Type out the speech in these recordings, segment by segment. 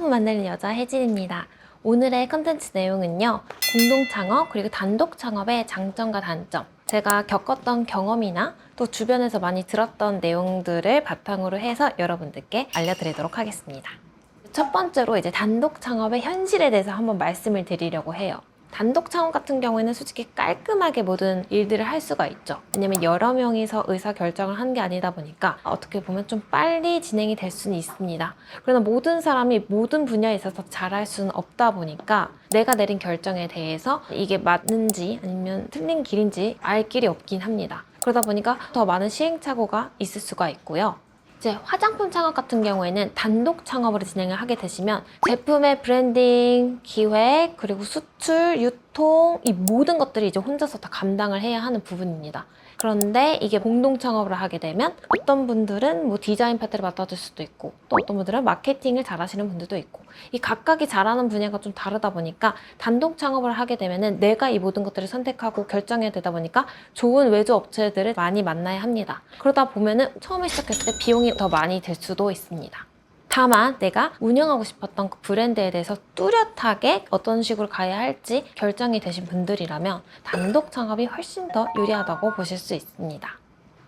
화장품 만드는 여자 혜진입니다. 오늘의 컨텐츠 내용은요. 공동 창업 그리고 단독 창업의 장점과 단점, 제가 겪었던 경험이나 또 주변에서 많이 들었던 내용들을 바탕으로 해서 여러분들께 알려드리도록 하겠습니다. 첫 번째로 이제 단독 창업의 현실에 대해서 한번 말씀을 드리려고 해요. 단독 창업 같은 경우에는 솔직히 깔끔하게 모든 일들을 할 수가 있죠. 왜냐면 여러 명이서 의사 결정을 하는 게 아니다 보니까 어떻게 보면 좀 빨리 진행이 될 수는 있습니다. 그러나 모든 사람이 모든 분야에 있어서 잘할 수는 없다 보니까 내가 내린 결정에 대해서 이게 맞는지 아니면 틀린 길인지 알 길이 없긴 합니다. 그러다 보니까 더 많은 시행착오가 있을 수가 있고요. 이제 화장품 창업 같은 경우에는 단독 창업으로 진행을 하게 되시면 제품의 브랜딩, 기획, 그리고 수출, 유통 이 모든 것들이 이제 혼자서 다 감당을 해야 하는 부분입니다. 그런데 이게 공동 창업을 하게 되면 어떤 분들은 뭐 디자인 파트를 맡아줄 수도 있고 또 어떤 분들은 마케팅을 잘하시는 분들도 있고 이 각각이 잘하는 분야가 좀 다르다 보니까 단독 창업을 하게 되면은 내가 이 모든 것들을 선택하고 결정해야 되다 보니까 좋은 외주 업체들을 많이 만나야 합니다. 그러다 보면은 처음에 시작했을 때 비용이 더 많이 들 수도 있습니다. 다만 내가 운영하고 싶었던 그 브랜드에 대해서 뚜렷하게 어떤 식으로 가야 할지 결정이 되신 분들이라면 단독 창업이 훨씬 더 유리하다고 보실 수 있습니다.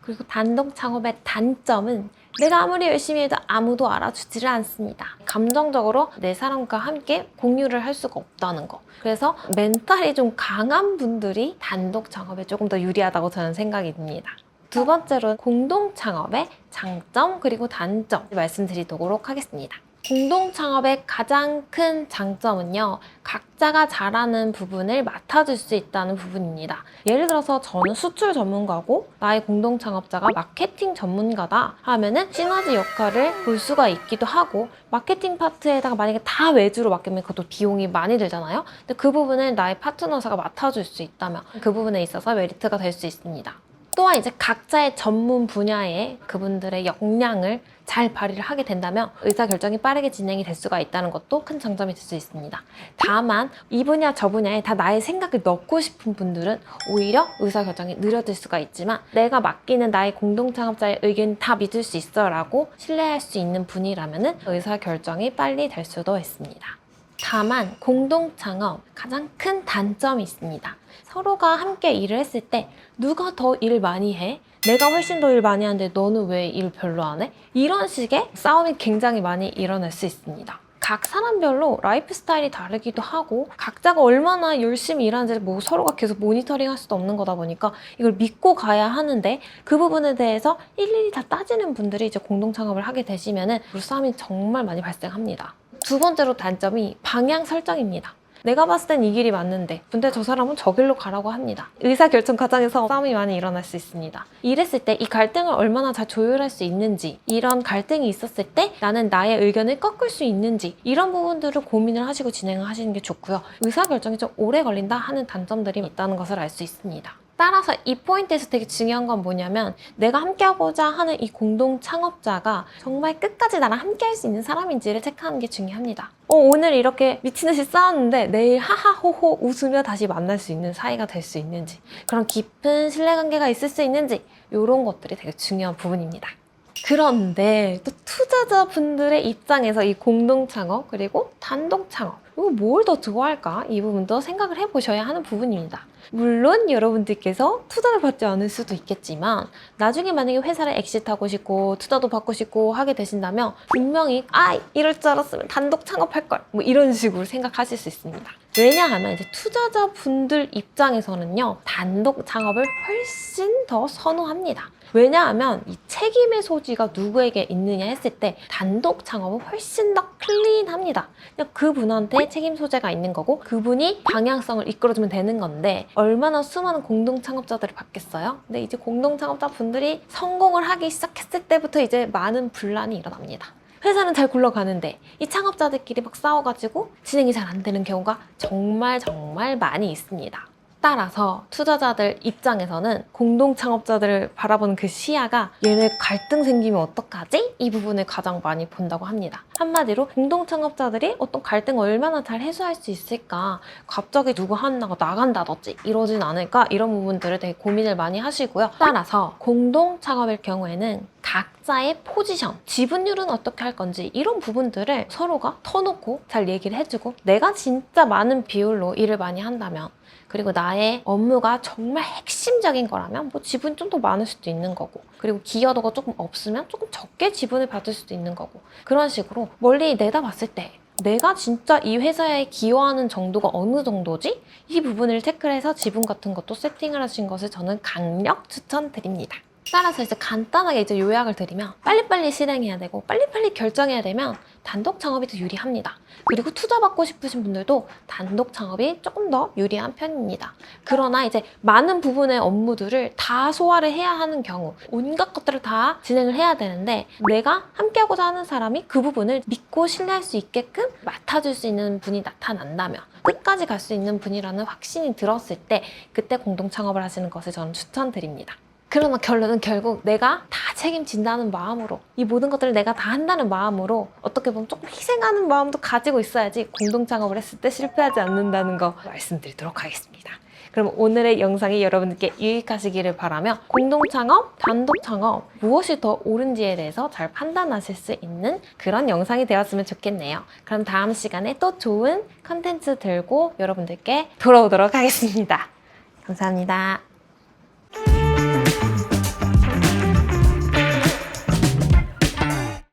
그리고 단독 창업의 단점은 내가 아무리 열심히 해도 아무도 알아주지를 않습니다. 감정적으로 내 사람과 함께 공유를 할 수가 없다는 거. 그래서 멘탈이 좀 강한 분들이 단독 창업에 조금 더 유리하다고 저는 생각이 듭니다. 두 번째로 공동 창업의 장점 그리고 단점 말씀드리도록 하겠습니다. 공동 창업의 가장 큰 장점은요, 각자가 잘하는 부분을 맡아줄 수 있다는 부분입니다. 예를 들어서 저는 수출 전문가고 나의 공동 창업자가 마케팅 전문가다 하면은 시너지 역할을 볼 수가 있기도 하고 마케팅 파트에다가 만약에 다 외주로 맡기면 그것도 비용이 많이 들잖아요. 근데 그 부분을 나의 파트너사가 맡아줄 수 있다면 그 부분에 있어서 메리트가 될 수 있습니다. 또한 이제 각자의 전문 분야에 그분들의 역량을 잘 발휘를 하게 된다면 의사결정이 빠르게 진행이 될 수가 있다는 것도 큰 장점이 될 수 있습니다. 다만 이 분야 저 분야에 다 나의 생각을 넣고 싶은 분들은 오히려 의사결정이 느려질 수가 있지만 내가 맡기는 나의 공동창업자의 의견 다 믿을 수 있어 라고 신뢰할 수 있는 분이라면 의사결정이 빨리 될 수도 있습니다. 다만 공동 창업 가장 큰 단점이 있습니다. 서로가 함께 일을 했을 때 누가 더 일 많이 해? 내가 훨씬 더 일 많이 하는데 너는 왜 일 별로 안 해? 이런 식의 싸움이 굉장히 많이 일어날 수 있습니다. 각 사람별로 라이프 스타일이 다르기도 하고 각자가 얼마나 열심히 일하는지 뭐 서로가 계속 모니터링 할 수도 없는 거다 보니까 이걸 믿고 가야 하는데 그 부분에 대해서 일일이 다 따지는 분들이 이제 공동 창업을 하게 되시면은 싸움이 정말 많이 발생합니다. 두 번째로 단점이 방향 설정입니다. 내가 봤을 땐 이 길이 맞는데 근데 저 사람은 저 길로 가라고 합니다. 의사결정 과정에서 싸움이 많이 일어날 수 있습니다. 이랬을 때 이 갈등을 얼마나 잘 조율할 수 있는지 이런 갈등이 있었을 때 나는 나의 의견을 꺾을 수 있는지 이런 부분들을 고민을 하시고 진행을 하시는 게 좋고요. 의사결정이 좀 오래 걸린다 하는 단점들이 있다는 것을 알 수 있습니다. 따라서 이 포인트에서 되게 중요한 건 뭐냐면 내가 함께하고자 하는 이 공동 창업자가 정말 끝까지 나랑 함께할 수 있는 사람인지를 체크하는 게 중요합니다. 어, 오늘 이렇게 미친 듯이 싸웠는데 내일 하하호호 웃으며 다시 만날 수 있는 사이가 될 수 있는지 그런 깊은 신뢰관계가 있을 수 있는지 이런 것들이 되게 중요한 부분입니다. 그런데 또 투자자분들의 입장에서 이 공동 창업 그리고 단독 창업 이거 뭘 더 좋아할까 이 부분도 생각을 해보셔야 하는 부분입니다. 물론 여러분들께서 투자를 받지 않을 수도 있겠지만 나중에 만약에 회사를 엑시트하고 싶고 투자도 받고 싶고 하게 되신다면 분명히 아 이럴 줄 알았으면 단독 창업할 걸 뭐 이런 식으로 생각하실 수 있습니다. 왜냐하면 이제 투자자분들 입장에서는요 단독 창업을 훨씬 더 선호합니다. 왜냐하면 이 책임의 소지가 누구에게 있느냐 했을 때 단독 창업은 훨씬 더 클린합니다. 그냥 그분한테 책임 소재가 있는 거고 그분이 방향성을 이끌어주면 되는 건데 얼마나 수많은 공동 창업자들을 받겠어요? 근데 이제 공동 창업자 분들이 성공을 하기 시작했을 때부터 이제 많은 분란이 일어납니다. 회사는 잘 굴러가는데 이 창업자들끼리 막 싸워가지고 진행이 잘 안 되는 경우가 정말 정말 많이 있습니다. 따라서 투자자들 입장에서는 공동 창업자들을 바라보는 그 시야가 얘네 갈등 생기면 어떡하지? 이 부분을 가장 많이 본다고 합니다. 한마디로 공동 창업자들이 어떤 갈등을 얼마나 잘 해소할 수 있을까? 갑자기 누구 하나가 나간다든지 이러진 않을까? 이런 부분들을 되게 고민을 많이 하시고요. 따라서 공동 창업일 경우에는 각자의 포지션, 지분율은 어떻게 할 건지 이런 부분들을 서로가 터놓고 잘 얘기를 해주고 내가 진짜 많은 비율로 일을 많이 한다면 그리고 나의 업무가 정말 핵심적인 거라면 뭐 지분이 좀더 많을 수도 있는 거고 그리고 기여도가 조금 없으면 조금 적게 지분을 받을 수도 있는 거고 그런 식으로 멀리 내다봤을 때 내가 진짜 이 회사에 기여하는 정도가 어느 정도지? 이 부분을 체크해서 지분 같은 것도 세팅을 하신 것을 저는 강력 추천드립니다. 따라서 이제 간단하게 이제 요약을 드리면 빨리빨리 실행해야 되고 빨리빨리 결정해야 되면 단독 창업이 더 유리합니다. 그리고 투자 받고 싶으신 분들도 단독 창업이 조금 더 유리한 편입니다. 그러나 이제 많은 부분의 업무들을 다 소화를 해야 하는 경우 온갖 것들을 다 진행을 해야 되는데 내가 함께하고자 하는 사람이 그 부분을 믿고 신뢰할 수 있게끔 맡아줄 수 있는 분이 나타난다면 끝까지 갈 수 있는 분이라는 확신이 들었을 때 그때 공동 창업을 하시는 것을 저는 추천드립니다. 그러나 결론은 결국 내가 다 책임진다는 마음으로 이 모든 것들을 내가 다 한다는 마음으로 어떻게 보면 조금 희생하는 마음도 가지고 있어야지 공동 창업을 했을 때 실패하지 않는다는 거 말씀드리도록 하겠습니다. 그럼 오늘의 영상이 여러분들께 유익하시기를 바라며 공동 창업, 단독 창업 무엇이 더 옳은지에 대해서 잘 판단하실 수 있는 그런 영상이 되었으면 좋겠네요. 그럼 다음 시간에 또 좋은 컨텐츠 들고 여러분들께 돌아오도록 하겠습니다. 감사합니다.